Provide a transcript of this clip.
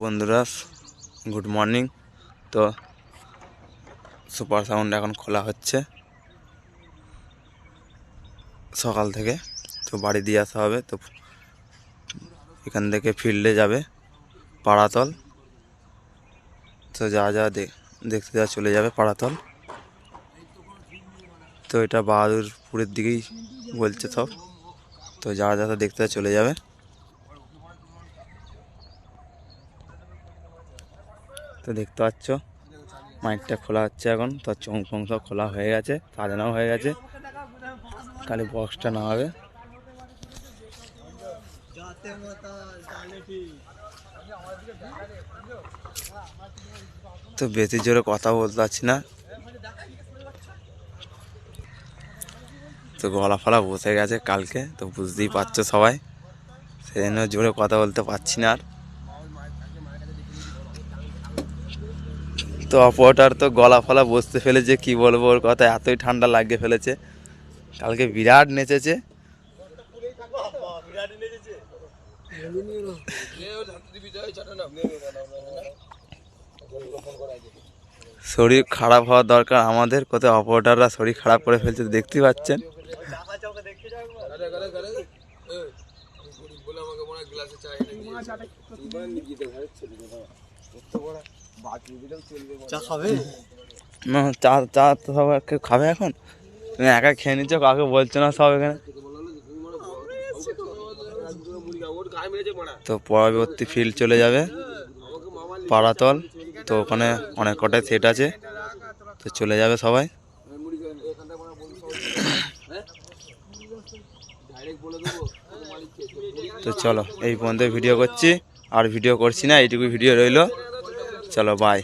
বন্ধুরা, good morning. তো super sound এখন খোলা হচ্ছে। সকাল থেকে তো বাড়ি দিয়ে আসা হবে, তো এখান থেকে ফিল্ডে যাবে, পাড়াতল। তো যা যা দেখতে যা চলে যাবে পাড়াতল। তো এটা বাহাদুরপুরের দিকেই বলছে সব। তো যা যা দেখতে চলে যাবে। তো দেখতে পাচ্ছ, মাইকটা খোলা হচ্ছে এখন। তো চোখ ফোং সব খোলা হয়ে গেছে সাজানো হয়ে গেছে। খালি বক্সটা না হবে তো বেশি জোরে কথা বলতে পারছি না। তো গলা ফলা বসে গেছে কালকে, তো বুঝতেই পারছ সবাই। সেই জন্য জোরে কথা বলতে পারছি না আর। তো অপরটার তো গলা ফলা বসতে ফেলেছে কি বলব? ওর কথা এতই ঠান্ডা লাগিয়ে ফেলেছে। কালকে বিরাট নেচেছে। শরীর খারাপ হওয়া দরকার আমাদের কোথায় অপারেটাররা শরীর খারাপ করে ফেলছে দেখতেই পাচ্ছেন? না চা চা তো সব কেউ খাবে এখন। তুমি একা খেয়ে নিচ্ছ কাউকে বলছো না সব এখানে। তো পরবর্তী ফিল্ড চলে যাবে পাড়াতল। তো ওখানে অনেক কটাই সেট আছে তো চলে যাবে সবাই। তো চলো এই পর্যন্ত ভিডিও করছি। আর ভিডিও করছি না এইটুকু ভিডিও রইল। চলো বাই